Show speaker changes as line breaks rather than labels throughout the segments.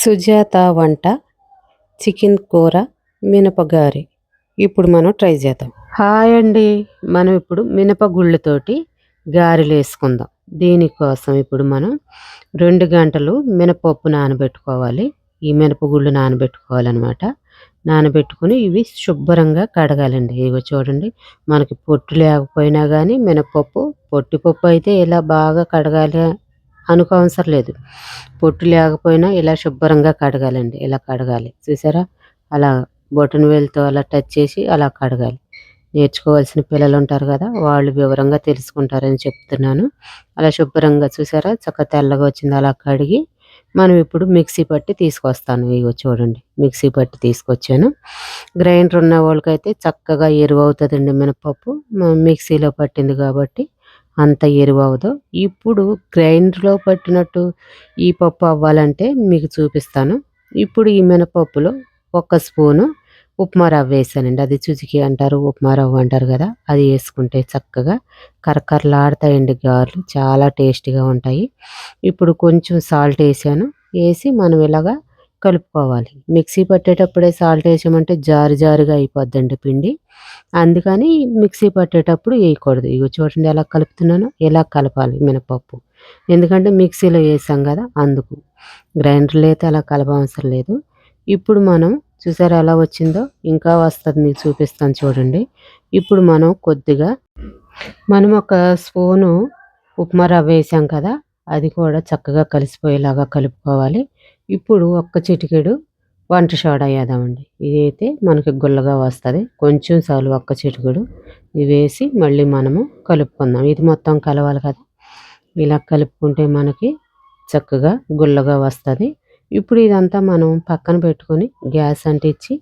సుజాత వంట చికెన్ కూర మినపగారి. ఇప్పుడు మనం ట్రై చేద్దాం. హాయ్ అండి. మనం ఇప్పుడు మినపగుళ్ళతోటి గారెలు వేసుకుందాం. దీనికోసం ఇప్పుడు మనం రెండు గంటలు మినపప్పు నానబెట్టుకోవాలి. ఈ మినపగుళ్ళు నానబెట్టుకోవాలన్నమాట. నానబెట్టుకుని ఇవి శుభ్రంగా కడగాలండి. ఇవి చూడండి. మనకి పొట్టు లేకపోయినా కానీ మినపప్పు పొట్టిపప్పు అయితే ఇలా బాగా కడగాలి అనుకోవసరం లేదు. పొట్టు లేకపోయినా ఇలా శుభ్రంగా కడగాలండి. ఇలా కడగాలి. చూసారా? అలా బొటన్ వేలుతో అలా టచ్ చేసి అలా కడగాలి. నేర్చుకోవాల్సిన పిల్లలు ఉంటారు కదా వాళ్ళు వివరంగా తెలుసుకుంటారని చెప్తున్నాను. అలా శుభ్రంగా చూసారా? చక్క తెల్లగా వచ్చింది. అలా కడిగి మనం ఇప్పుడు మిక్సీ పట్టి తీసుకొస్తాను. ఇగో చూడండి. మిక్సీ పట్టి తీసుకొచ్చాను. గ్రైండర్ ఉన్న వాళ్ళకైతే చక్కగా ఎరువు అవుతుందండి మినపప్పు. మిక్సీలో పట్టింది కాబట్టి అంత ఎరువు అవ్వదు ఇప్పుడు గ్రైండర్లో పట్టినట్టు ఈ పప్పు అవ్వాలంటే మీకు చూపిస్తాను. ఇప్పుడు ఈ మినపప్పులో ఒక స్పూను ఉప్మా రవ్వ వేసానండి. అది చుచికి అంటారు ఉప్మా రవ్వ అంటారు కదా అది వేసుకుంటే చక్కగా కరకరలాడతాయండి గారెలు చాలా టేస్టీగా ఉంటాయి. ఇప్పుడు కొంచెం సాల్ట్ వేసాను. వేసి మనం ఇలాగా కలుపుకోవాలి. మిక్సీ పట్టేటప్పుడే సాల్ట్ వేసామంటే జారు జారుగా అయిపోద్దండి పిండి. అందుకని మిక్సీ పట్టేటప్పుడు వేయకూడదు. ఇవి చూడండి ఎలా కలుపుతున్నాను ఎలా కలపాలి మినపప్పు. ఎందుకంటే మిక్సీలో వేసాం కదా అందుకు. గ్రైండర్లో అయితే అలా కలపవసరం లేదు. ఇప్పుడు మనం చూసారా ఎలా వచ్చిందో? ఇంకా వస్తుంది మీకు చూపిస్తాను చూడండి. ఇప్పుడు మనం కొద్దిగా మనం ఒక స్పూను ఉప్మా రవ్వ వేసాం కదా అది కూడా చక్కగా కలిసిపోయేలాగా కలుపుకోవాలి. ఇప్పుడు ఒక్క చిటికెడు వంట సోడా వేద్దామండి. ఇదైతే మనకి గుల్లగా వస్తుంది. కొంచెం చాలు ఒక్క చిటికెడు. ఇవి వేసి మళ్ళీ మనము కలుపుకుందాం. ఇది మొత్తం కలవాలి కదా. ఇలా కలుపుకుంటే మనకి చక్కగా గుల్లగా వస్తుంది. ఇప్పుడు ఇదంతా మనం పక్కన పెట్టుకొని గ్యాస్ అంటించి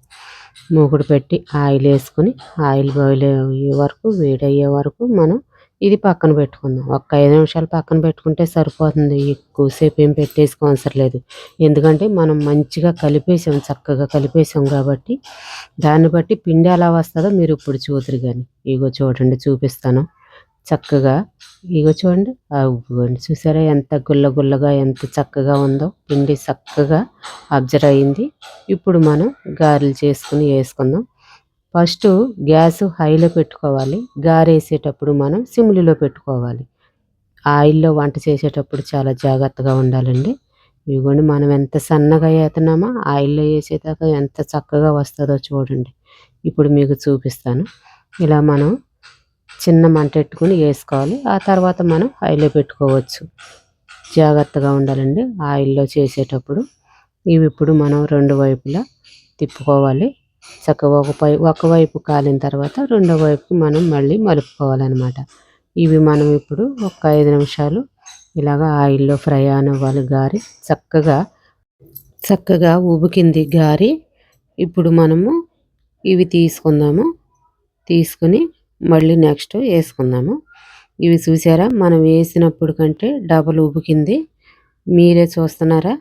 మూకుడు పెట్టి ఆయిల్ వేసుకొని ఆయిల్ బాయిల్ అయ్యే వరకు వేడయ్యే వరకు మనం ఇది పక్కన పెట్టుకుందాం. ఒక ఐదు నిమిషాలు పక్కన పెట్టుకుంటే సరిపోతుంది. ఎక్కువసేపు ఏం పెట్టేసుకోవసరం లేదు. ఎందుకంటే మనం మంచిగా కలిపేసాం చక్కగా కలిపేసాం కాబట్టి దాన్ని బట్టి పిండి ఎలా వస్తుందో మీరు ఇప్పుడు చూద్దరు కానీ ఇగో చూడండి చూపిస్తాను. చక్కగా ఇగో చూడండి. ఇవ్వండి చూసారా ఎంత గుల్ల గుల్లగా ఎంత చక్కగా ఉందో. పిండి చక్కగా అబ్జర్వ్ అయింది. ఇప్పుడు మనం గారెలు చేసుకుని వేసుకుందాం. ఫస్ట్ గ్యాస్ హైలో పెట్టుకోవాలి. గారేసేటప్పుడు మనం సిమ్లీలో పెట్టుకోవాలి. ఆయిల్లో వంట చేసేటప్పుడు చాలా జాగ్రత్తగా ఉండాలండి. ఇవ్వండి మనం ఎంత సన్నగా వేస్తున్నామో ఆయిల్లో వేసేదాకా ఎంత చక్కగా వస్తుందో చూడండి. ఇప్పుడు మీకు చూపిస్తాను. ఇలా మనం చిన్న మంట పెట్టుకుని వేసుకోవాలి. ఆ తర్వాత మనం ఆయిల్లో పెట్టుకోవచ్చు. జాగ్రత్తగా ఉండాలండి. ఆయిల్లో చేసేటప్పుడు ఇవి ఇప్పుడు మనం రెండు వైపులా తిప్పుకోవాలి. చక్కగా ఒక పై ఒకవైపు కాలిన తర్వాత రెండో వైపుకి మనం మళ్ళీ మలుపుకోవాలన్నమాట. ఇవి మనం ఇప్పుడు ఒక ఐదు నిమిషాలు ఇలాగ ఆయిల్లో ఫ్రై అవ్వాలి గారి చక్కగా చక్కగా ఉబికింది గారి ఇప్పుడు మనము ఇవి తీసుకుందాము. తీసుకుని మళ్ళీ నెక్స్ట్ వేసుకుందాము. ఇవి చూసారా? మనం వేసినప్పుడు కంటే డబల్ ఉబికింది మీరే చూస్తున్నారా?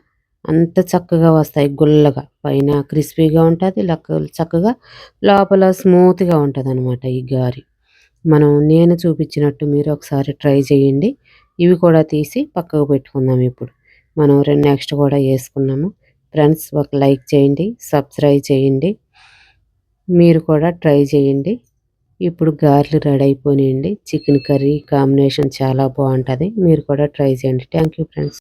అంత చక్కగా వస్తాయి గుల్లగా. పైన క్రిస్పీగా ఉంటుంది లక్క చక్కగా లోపల స్మూత్గా ఉంటుంది అనమాట ఈ గారి. మనం నేను చూపించినట్టు మీరు ఒకసారి ట్రై చేయండి. ఇవి కూడా తీసి పక్కకు పెట్టుకుందాం ఇప్పుడు. మనం రెండు నెక్స్ట్ కూడా వేసుకున్నాము. ఫ్రెండ్స్ ఒక లైక్ చేయండి సబ్స్క్రైబ్ చేయండి. మీరు కూడా ట్రై చేయండి. ఇప్పుడు గారెలు రెడీ అయిపోయినాయండి. చికెన్ కర్రీ కాంబినేషన్ చాలా బాగుంటుంది. మీరు కూడా ట్రై చేయండి. Thank you friends.